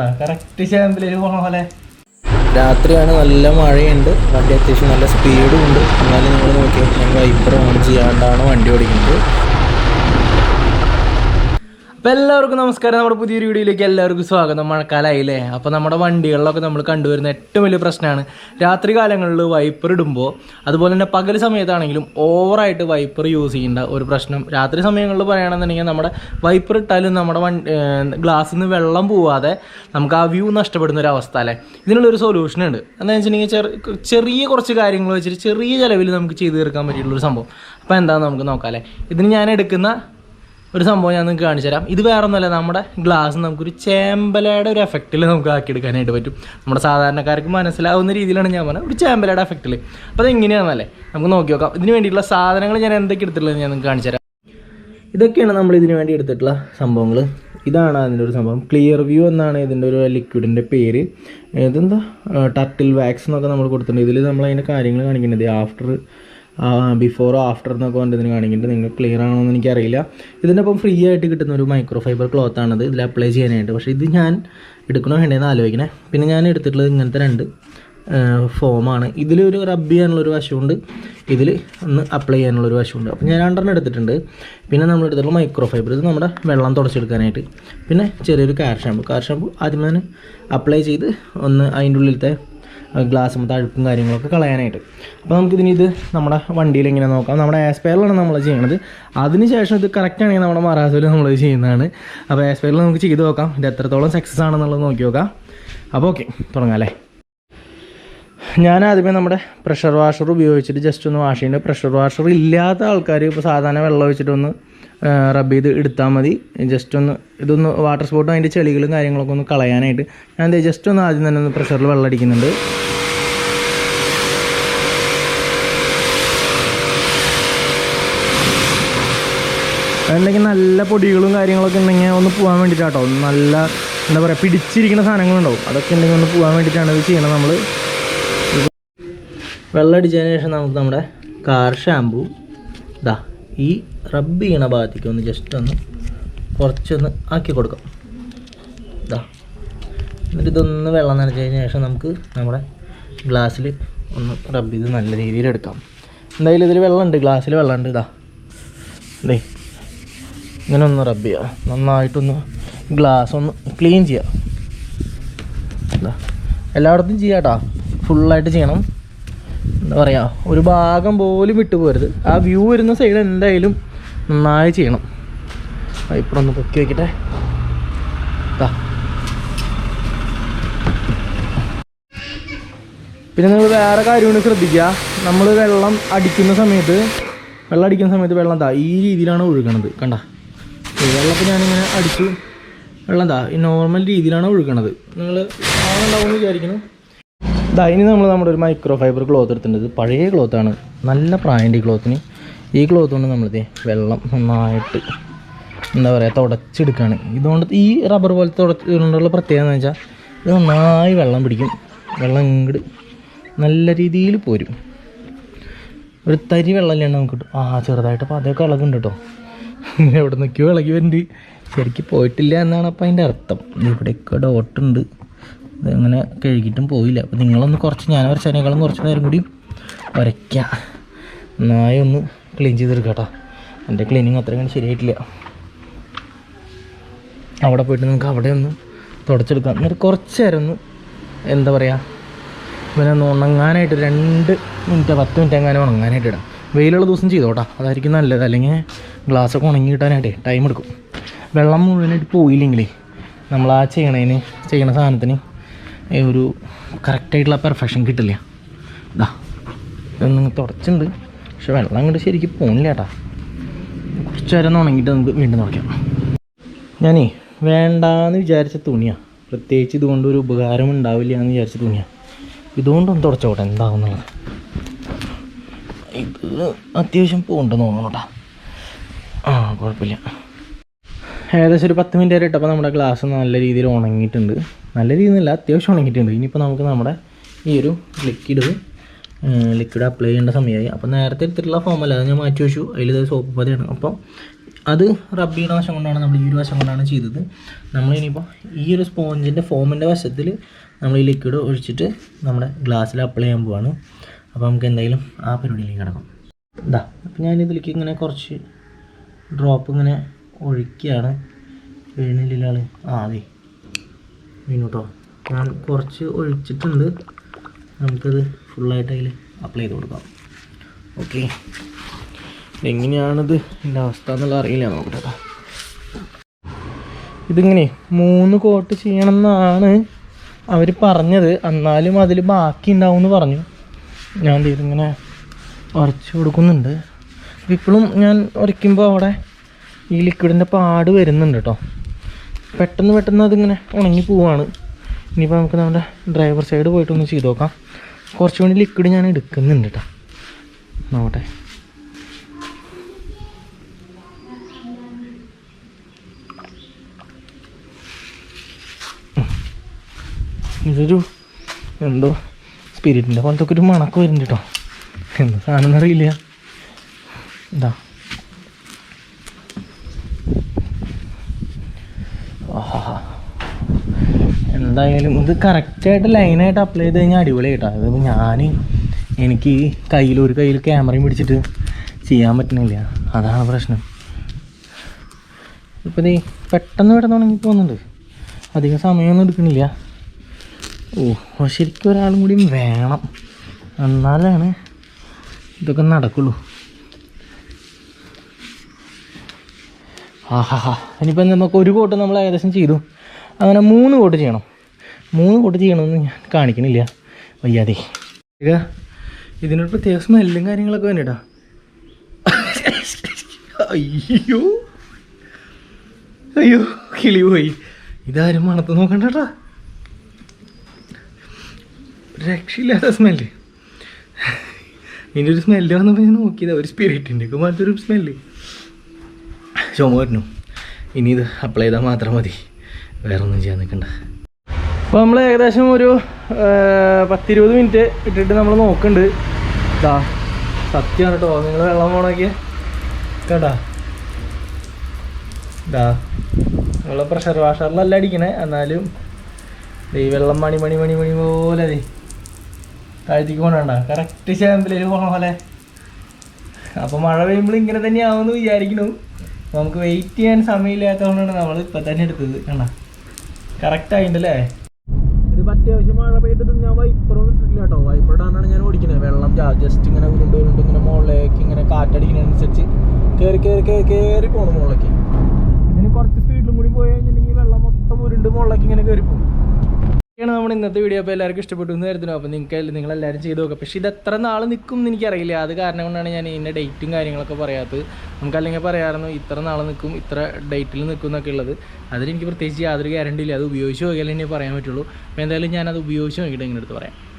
കണ്ട? കറക്റ്റ് ചാമ്പിലേക്ക് പോണ പോലെ. രാത്രിയാണ് നല്ല മഴയുണ്ട്. വണ്ടി അത്യാവശ്യം നല്ല സ്പീഡും ഉണ്ട്. എന്നാലും നിങ്ങൾ നോക്കിയാൽ ഞാൻ വൈപ്പർ ഓൺ ചെയ്യാണ്ടാണ് വണ്ടി ഓടിക്കുന്നത്. അപ്പോൾ എല്ലാവർക്കും നമസ്കാരം. നമ്മുടെ പുതിയൊരു വീഡിയോയിലേക്ക് എല്ലാവർക്കും സ്വാഗതം. മഴക്കാലമായില്ലേ അപ്പോൾ നമ്മുടെ വണ്ടികളിലൊക്കെ നമ്മൾ കണ്ടുവരുന്ന ഏറ്റവും വലിയ പ്രശ്നമാണ് രാത്രി കാലങ്ങളിൽ വൈപ്പർ ഇടുമ്പോൾ അതുപോലെ തന്നെ പകൽ സമയത്താണെങ്കിലും ഓവറായിട്ട് വൈപ്പർ യൂസ് ചെയ്യേണ്ട ഒരു പ്രശ്നം. രാത്രി സമയങ്ങളിൽ പറയുകയാണെന്നുണ്ടെങ്കിൽ നമ്മുടെ വൈപ്പർ ഇട്ടാലും നമ്മുടെ വണ്ടി ഗ്ലാസ്സിൽ നിന്ന് വെള്ളം പോവാതെ നമുക്ക് ആ വ്യൂ നഷ്ടപ്പെടുന്ന ഒരു അവസ്ഥ അല്ലേ? ഇതിനുള്ളൊരു സൊല്യൂഷൻ ഉണ്ട്. എന്താണെന്ന് വെച്ചിട്ടുണ്ടെങ്കിൽ ചെറിയ കുറച്ച് കാര്യങ്ങൾ വെച്ചിട്ട് ചെറിയ ചിലവിൽ നമുക്ക് ചെയ്തു തീർക്കാൻ പറ്റിയിട്ടുള്ളൊരു സംഭവം. അപ്പോൾ എന്താണെന്ന് നമുക്ക് നോക്കാം അല്ലേ? ഇതിന് ഞാൻ എടുക്കുന്ന ഒരു സംഭവം ഞാൻ നിങ്ങൾക്ക് കാണിച്ചു തരാം. ഇത് വേറെ ഒന്നുമല്ല നമ്മുടെ ഗ്ലാസ് നമുക്കൊരു ചേമ്പലയുടെ ഒരു എഫക്റ്റിൽ നമുക്ക് ആക്കിയെടുക്കാനായിട്ട് പറ്റും. നമ്മുടെ സാധാരണക്കാർക്ക് മനസ്സിലാവുന്ന രീതിയിലാണ് ഞാൻ പറഞ്ഞത്. ഒരു ചേമ്പലയുടെ എഫക്റ്റിൽ അപ്പോൾ അതെങ്ങനെയാണെന്നല്ലേ? നമുക്ക് നോക്കി നോക്കാം. ഇതിന് വേണ്ടിയിട്ടുള്ള സാധനങ്ങൾ ഞാൻ എന്തൊക്കെ എടുത്തിട്ടുള്ളത് ഞാൻ നിങ്ങൾക്ക് കാണിച്ചു തരാം. ഇതൊക്കെയാണ് നമ്മൾ ഇതിന് വേണ്ടി എടുത്തിട്ടുള്ള സംഭവങ്ങൾ ഇതാണ് അതിന്റെ ഒരു സംഭവം. ക്ലിയർ വ്യൂ എന്നാണ് ഇതിന്റെ ഒരു ലിക്വിഡിന്റെ പേര്. ഇതെന്താ? ടർട്ടിൽ വാക്സ് എന്നൊക്കെ നമ്മൾ കൊടുത്തിട്ടുണ്ട്. ഇതിൽ നമ്മൾ അതിന്റെ കാര്യങ്ങൾ കാണിക്കുന്നത് ആഫ്റ്റർ ബിഫോർ ആഫ്റ്റർ എന്നൊക്കെ പറഞ്ഞിട്ട് ഇതിന് കാണിക്കുന്നുണ്ട്. നിങ്ങൾ ക്ലിയർ ആണോ എന്ന് എനിക്കറിയില്ല. ഇതിന്റെ ഒപ്പം ഫ്രീ ആയിട്ട് കിട്ടുന്ന ഒരു മൈക്രോ ഫൈബർ ക്ലോത്ത് ആണത്. ഇതിൽ അപ്ലൈ ചെയ്യാനായിട്ട്. പക്ഷേ ഇത് ഞാൻ എടുക്കണോ വേണ്ടതെന്ന് ആലോചിക്കണേ. പിന്നെ ഞാൻ എടുത്തിട്ടുള്ളത് ഇങ്ങനത്തെ രണ്ട് ഫോമാണ് ഇതിലൊരു റബ്ബ് ചെയ്യാനുള്ളൊരു വശമുണ്ട്. ഇതിൽ ഒന്ന് അപ്ലൈ ചെയ്യാനുള്ളൊരു വശമുണ്ട്. അപ്പോൾ ഞാൻ രണ്ടെണ്ണം എടുത്തിട്ടുണ്ട്. പിന്നെ നമ്മൾ എടുത്തിട്ടുള്ള മൈക്രോ ഫൈബർ ഇത് നമ്മുടെ വെള്ളം തുടച്ചെടുക്കാനായിട്ട്. പിന്നെ ചെറിയൊരു കാർ ഷാമ്പു കാർ ഷാമ്പു ആദ്യം തന്നെ അപ്ലൈ ചെയ്ത് ഒന്ന് അതിന്റെ ഉള്ളിലത്തെ ഗ്ലാസ് തഴുപ്പും കാര്യങ്ങളൊക്കെ കളയാനായിട്ട്. അപ്പോൾ നമുക്കിതിന് ഇത് നമ്മുടെ വണ്ടിയിൽ എങ്ങനെ നോക്കാം. നമ്മുടെ ആസ്പെയറിലാണ് നമ്മൾ ചെയ്യണത്. അതിനുശേഷം ഇത് കറക്റ്റ് ആണെങ്കിൽ നമ്മുടെ മറാസോയിൽ നമ്മൾ ചെയ്യുന്നതാണ്. അപ്പോൾ ആസ്പെയറിൽ നമുക്ക് ചെയ്ത് നോക്കാം. ഇത് എത്രത്തോളം സക്സസ് ആണെന്നുള്ളത് നോക്കി നോക്കാം. അപ്പോൾ ഓക്കെ തുടങ്ങാം അല്ലേ? ഞാൻ ആദ്യമേ നമ്മുടെ പ്രഷർ വാഷർ ഉപയോഗിച്ചിട്ട് ജസ്റ്റ് ഒന്ന് വാഷ് ചെയ്യുന്നുണ്ട് പ്രഷർ വാഷർ ഇല്ലാത്ത ആൾക്കാർ ഇപ്പോൾ സാധാരണ വെള്ളം ഒഴിച്ചിട്ടൊന്ന് റബ്ബ് ചെയ്ത് എടുത്താൽ മതി. ജസ്റ്റ് ഒന്ന് ഇതൊന്ന് വാട്ടർ സ്പോട്ടും അതിന്റെ ചെളികളും കാര്യങ്ങളൊക്കെ ഒന്ന് കളയാനായിട്ട്. ഞാൻ എന്താ ജസ്റ്റ് ഒന്ന് ആദ്യം തന്നെ ഒന്ന് പ്രഷറിൽ വെള്ളം അടിക്കുന്നുണ്ട്. അതുണ്ടെങ്കിൽ നല്ല പൊടികളും കാര്യങ്ങളൊക്കെ ഉണ്ടെങ്കിൽ ഒന്ന് പോകാൻ വേണ്ടിയിട്ടാട്ടോ നല്ല എന്താ പറയുക പിടിച്ചിരിക്കുന്ന സാധനങ്ങളുണ്ടാവും. അതൊക്കെ ഉണ്ടെങ്കിൽ ഒന്ന് പോകാൻ വേണ്ടിയിട്ടാണ് ഇത് ചെയ്യണം നമ്മൾ വെള്ളം അടിച്ചതിന് ശേഷം നമുക്ക് നമ്മുടെ കാർ ഷാമ്പു ഇതാ ഈ റബ്ബ് ചെയ്യണ ഭാഗത്തേക്ക് ഒന്ന് ജസ്റ്റ് ഒന്ന് കുറച്ചൊന്ന് ആക്കി കൊടുക്കാം. ഇതാ എന്നിട്ട് ഇതൊന്ന് വെള്ളം നനച്ചതിന് ശേഷം നമുക്ക് നമ്മുടെ ഗ്ലാസ്സിൽ ഒന്ന് റബ്ബ് ചെയ്ത് നല്ല രീതിയിൽ എടുക്കാം. എന്തായാലും ഇതിൽ വെള്ളമുണ്ട് ഗ്ലാസ്സിൽ വെള്ളമുണ്ട്. ഇതാ ദേ. ഇങ്ങനെ ഒന്ന് റബ്ബ് ചെയ്യുക നന്നായിട്ടൊന്ന് ഗ്ലാസ് ഒന്ന് ക്ലീൻ ചെയ്യുക എല്ലായിടത്തും എല്ലായിടത്തും കേട്ടോ ഫുള്ളായിട്ട് ചെയ്യണം. എന്താ പറയുക ഒരു ഭാഗം പോലും വിട്ടു പോരുത്. ആ വ്യൂ വരുന്ന സൈഡ് എന്തായാലും നന്നായി ചെയ്യണം. ഇപ്പഴൊന്ന് പൊക്കി വയ്ക്കട്ടെ. പിന്നെ നിങ്ങൾ വേറെ കാര്യമാണ് ശ്രദ്ധിക്കുക. നമ്മൾ വെള്ളം അടിക്കുന്ന സമയത്ത് വെള്ളം അടിക്കുന്ന സമയത്ത് വെള്ളം എന്താ ഈ രീതിയിലാണ് ഒഴുകണത്. കണ്ട? വെള്ളത്തിൽ ഞാനിങ്ങനെ അടിച്ചു വെള്ളം എന്താ ഈ നോർമൽ രീതിയിലാണ് ഒഴുകണത്. നിങ്ങൾ ആളുണ്ടാവും വിചാരിക്കുന്നു. ഇനി നമ്മൾ നമ്മുടെ ഒരു മൈക്രോ ഫൈബർ ക്ലോത്ത് എടുത്തിട്ടുണ്ട് പഴയ ക്ലോത്താണ് നല്ല പ്രായന്റെ ക്ലോത്തിന് ഈ ക്ലോത്ത് കൊണ്ട് നമ്മളിത് വെള്ളം നന്നായിട്ട് എന്താ പറയുക തുടച്ചെടുക്കുകയാണ് ഇതുകൊണ്ട് ഈ റബ്ബർ പോലത്തെ തുടച്ചുകൊണ്ടുള്ള പ്രത്യേകത എന്ന് വെച്ചാൽ ഇത് നന്നായി വെള്ളം പിടിക്കും. വെള്ളം ഇങ്ങോട്ട് നല്ല രീതിയിൽ പോരും. ഒരു തരി വെള്ളമല്ലാണ്ട് നമുക്ക് കിട്ടും. ആ ചെറുതായിട്ട് അതൊക്കെ ഇളകുണ്ട് കേട്ടോ. എവിടെ നിൽക്കുകയോ ഇളകി വരുന്നുണ്ട് ശരിക്കും പോയിട്ടില്ല എന്നാണ് അപ്പോൾ അതിന്റെ അർത്ഥം. ഇവിടെയൊക്കെ ഡോട്ടുണ്ട് ഇതങ്ങനെ കഴുകിയിട്ടും പോയില്ല. അപ്പോൾ നിങ്ങളൊന്ന് കുറച്ച് ഞാൻ വരച്ചതിനേക്കാളും കുറച്ച് നേരം കൂടി വരയ്ക്കാം. നന്നായി ഒന്ന് ക്ലീൻ ചെയ്തെടുക്കാം കേട്ടോ എന്റെ ക്ലീനിങ് അത്രയും ശരിയായിട്ടില്ല. അവിടെ പോയിട്ട് നമുക്ക് അവിടെ ഒന്ന് തുടച്ചെടുക്കാം. എന്നിട്ട് കുറച്ച് നേരം ഒന്ന് എന്താ പറയുക പിന്നെ ഒന്ന് ഉണങ്ങാനായിട്ട് രണ്ട് മിനിറ്റ് പത്ത് മിനിറ്റ് എങ്ങാനും ഉണങ്ങാനായിട്ട് ഇടാം. വെയിലുള്ള ദിവസം ചെയ്തോട്ടാ. അതായിരിക്കും നല്ലത്. അല്ലെങ്കിൽ ഗ്ലാസ്സൊക്കെ ഉണങ്ങി കിട്ടാനായിട്ടേ ടൈം എടുക്കും. വെള്ളം മുഴുവനായിട്ട് പോയില്ലെങ്കിൽ നമ്മൾ ആ ചെയ്യണതിന് ചെയ്യണ സാധനത്തിന് ഒരു കറക്റ്റായിട്ടുള്ള പെർഫെക്ഷൻ കിട്ടില്ല. ഇതാ ഇതൊന്നും തുടച്ചുണ്ട്. പക്ഷെ വെള്ളം അങ്ങോട്ട് ശരിക്കും പോണില്ല കേട്ടാ കുറച്ച് നേരം ഉണങ്ങിയിട്ട് നമുക്ക് വീണ്ടും തുടയ്ക്കാം. ഞാനേ വേണ്ടാന്ന് വിചാരിച്ച തുണിയാണ് പ്രത്യേകിച്ച് ഇതുകൊണ്ട് ഒരു ഉപകാരം ഉണ്ടാവില്ല എന്ന് വിചാരിച്ച തുണിയാണ് ഇതുകൊണ്ടൊന്ന് തുടച്ചോട്ടെ എന്താവുന്നുള്ളത്. ഇത് അത്യാവശ്യം പോകണ്ടെന്ന് തോന്നണം ആ കുഴപ്പമില്ല. ഏകദേശം ഒരു പത്ത് മിനിറ്റ് വരെ ഇട്ടപ്പോൾ നമ്മുടെ ഗ്ലാസ് നല്ല രീതിയിൽ ഉണങ്ങിയിട്ടുണ്ട്. നല്ല രീതിയിലല്ല അത്യാവശ്യം ഉണങ്ങിയിട്ടുണ്ട്. ഇനിയിപ്പോൾ നമുക്ക് നമ്മുടെ ഈ ഒരു ലിക്വിഡ് ലിക്വിഡ് അപ്ലൈ ചെയ്യേണ്ട സമയമായി. അപ്പോൾ നേരത്തെ എടുത്തിട്ടുള്ള ഫോമല്ല അത് ഞാൻ മാറ്റി വെച്ചു. അതിൽ സോപ്പ് പതിയാണ് അപ്പോൾ അത് റബ്ബ് ചെയ്യുന്ന വശം കൊണ്ടാണ് നമ്മൾ ഈ ഒരു വശം കൊണ്ടാണ് ചെയ്തത്. നമ്മൾ ഇനിയിപ്പോൾ ഈ ഒരു സ്പോഞ്ചിന്റെ ഫോമിന്റെ വശത്തിൽ നമ്മൾ ഈ ലിക്വിഡ് ഒഴിച്ചിട്ട് നമ്മുടെ ഗ്ലാസ്സിൽ അപ്ലൈ ചെയ്യാൻ പോവാണ്. അപ്പോൾ നമുക്ക് എന്തായാലും ആ പരിപാടിയിലേക്ക് കിടക്കാം. ഇതാ അപ്പോൾ ഞാൻ ഇതിലേക്ക് ഇങ്ങനെ കുറച്ച് ഡ്രോപ്പ് ഇങ്ങനെ ഒഴിക്കുകയാണ്. വീണില്ല ആ അതെ വീണു കേട്ടോ ഞാൻ കുറച്ച് ഒഴിച്ചിട്ടുണ്ട്. നമുക്കത് ഫുള്ളായിട്ട് അതിൽ അപ്ലൈ ചെയ്ത് കൊടുക്കാം. ഓക്കെ എങ്ങനെയാണിത്? എന്റെ അവസ്ഥ എന്നുള്ള അറിയില്ല നോക്കട്ടെ കേട്ടോ. ഇതിങ്ങനെ മൂന്ന് കോട്ട് ചെയ്യണം എന്നാണ് അവർ പറഞ്ഞത്. എന്നാലും അതിൽ ബാക്കി ഉണ്ടാവും എന്ന് പറഞ്ഞു. ഞാൻ ഇതിങ്ങനെ ഉരച്ച് കൊടുക്കുന്നുണ്ട്. ഇപ്പോഴും ഞാൻ ഉരയ്ക്കുമ്പോൾ അവിടെ ഈ ലിക്വിഡിന്റെ പാട് വരുന്നുണ്ട് കേട്ടോ പെട്ടെന്ന് പെട്ടെന്ന് അതിങ്ങനെ ഉണങ്ങി പോവാണ്. ഇനിയിപ്പോൾ നമുക്ക് നമ്മുടെ ഡ്രൈവർ സൈഡ് പോയിട്ടൊന്ന് ചെയ്ത് നോക്കാം. കുറച്ചുകൂടി ലിക്വിഡ് ഞാൻ എടുക്കുന്നുണ്ട് കേട്ടോ നോക്കട്ടെ. ഇതൊരു എന്തോ സ്പിരിറ്റിന്റെ പോലത്തെ ഒരു മണക്ക് വരുന്നുണ്ട് കേട്ടോ എന്താ സാധനം അറിയില്ല എന്താ ആഹാ എന്തായാലും ഇത് കറക്റ്റായിട്ട് ലൈനായിട്ട് അപ്ലൈ ചെയ്ത് കഴിഞ്ഞാൽ അടിപൊളി കേട്ടോ അതിപ്പോൾ ഞാൻ എനിക്ക് കയ്യിൽ ഒരു കയ്യിൽ ക്യാമറയും പിടിച്ചിട്ട് ചെയ്യാൻ പറ്റുന്നില്ല അതാണ് പ്രശ്നം. ഇപ്പം നീ പെട്ടെന്ന് പെട്ടെന്ന് ഉണങ്ങി പോകുന്നുണ്ട്. അധികം സമയമൊന്നും എടുക്കണില്ല. ഓ ശരിക്കും ഒരാളും കൂടിയും വേണം. എന്നാലാണ് ഇതൊക്കെ നടക്കുള്ളൂ. ആഹാ ഇനിയിപ്പോൾ നമുക്ക് ഒരു കോട്ട് നമ്മൾ ഏകദേശം ചെയ്തു. അങ്ങനെ മൂന്ന് കോട്ട് ചെയ്യണം. മൂന്ന് കൊട്ട് ചെയ്യണമെന്ന് ഞാൻ കാണിക്കണില്ല. വയ്യാതെ. ഇതിനൊരു പ്രത്യേക സ്മെല്ലും കാര്യങ്ങളൊക്കെ വേണ്ടിട്ടാ. അയ്യോ. അയ്യോ കിളി പോയി. ഇതാരും മണത്ത് നോക്കണ്ടട്ടാ. രക്ഷയില്ലാത്ത സ്മെല്ല്. ഇതിന്റെ ഒരു സ്മെല്ല് വന്നപ്പോൾ ഞാൻ നോക്കിയതാ ഒരു സ്പിരിറ്റിന്റെ ഒക്കെ പോലത്തെ സ്മെല്ല്. ചുമ വരണു ഇനി ഇത് അപ്ലൈ ചെയ്താൽ മാത്രം മതി. വേറെ ഒന്നും ചെയ്യാൻ നിൽക്കണ്ട അപ്പോൾ നമ്മൾ ഏകദേശം ഒരു പത്തിരുപത് മിനിറ്റ് ഇട്ടിട്ട് നമ്മൾ നോക്കുന്നുണ്ട് ഇതാ സത്യമാണ് കേട്ടോ നിങ്ങൾ വെള്ളം പോണൊക്കെ കേട്ടാ? ഇതാ നമ്മളെ പ്രഷർ വാഷറിലല്ല അടിക്കണേ. എന്നാലും ഈ വെള്ളം മണി മണി മണി മണി പോലെ അതെ താഴ്ത്തിക്ക് പോകണ്ട കറക്റ്റ് ശാമ്പിലേക്ക് പോണ പോലെ അപ്പോൾ മഴ പെയ്യുമ്പോൾ ഇങ്ങനെ തന്നെയാവുമെന്ന് വിചാരിക്കണു നമുക്ക് വെയിറ്റ് ചെയ്യാൻ സമയമില്ലാത്തതുകൊണ്ടാണ് നമ്മൾ ഇപ്പം തന്നെ എടുത്തത്. കണ്ട? കറക്റ്റ് ആയിട്ടല്ലേ ഇതിപ്പോൾ അത്യാവശ്യം മഴ പെയ്തിട്ടും ഞാൻ വൈപ്പറൊന്നും ഇട്ടിട്ടില്ല കേട്ടോ വൈപ്പർ ഇടാനാണ് ഞാൻ ഓടിക്കുന്നത് വെള്ളം ജസ്റ്റ് ഇങ്ങനെ ഉരുണ്ട് ഉരുണ്ട് ഇങ്ങനെ മുകളിലേക്ക് ഇങ്ങനെ കാറ്റടിക്കുന്നതിനനുസരിച്ച് കയറി പോകണം മുകളിലേക്ക്. ഇതിന് കുറച്ച് സ്പീഡിലും കൂടി പോയി കഴിഞ്ഞിട്ടുണ്ടെങ്കിൽ വെള്ളം മൊത്തം ഉരുണ്ട് മുകളിലേക്ക് ഇങ്ങനെ കയറി പോകും. ാണ് നമ്മുടെ ഇന്നത്തെ വീഡിയോ അപ്പോൾ എല്ലാവർക്കും ഇഷ്ടപ്പെട്ടു എന്ന് കരുതുന്നു. അപ്പോൾ നിങ്ങൾക്ക് നിങ്ങൾ എല്ലാവരും ചെയ്ത് നോക്കാം. പക്ഷേ ഇത് എത്ര നാൾ നിൽക്കും എന്ന് എനിക്കറിയില്ല. അത് കാരണം കൊണ്ടാണ് ഞാൻ ഇതിന്റെ ഡേറ്റും കാര്യങ്ങളൊക്കെ പറയാത്തത്. നമുക്ക് അല്ലെങ്കിൽ പറയാമായിരുന്നു ഇത്ര നാൾ നിൽക്കും ഇത്ര ഡേറ്റിൽ നിൽക്കും എന്നൊക്കെ ഉള്ളത്. അതിലെനിക്ക് പ്രത്യേകിച്ച് യാതൊരു ഗ്യാരണ്ടി ഇല്ല. അത് ഉപയോഗിച്ച് നോക്കിയാലേ പറയാൻ പറ്റുള്ളൂ. അപ്പോൾ എന്തായാലും ഞാനത് ഉപയോഗിച്ച് നോക്കിയിട്ട് ഇങ്ങനെ എടുത്ത് പറയാം.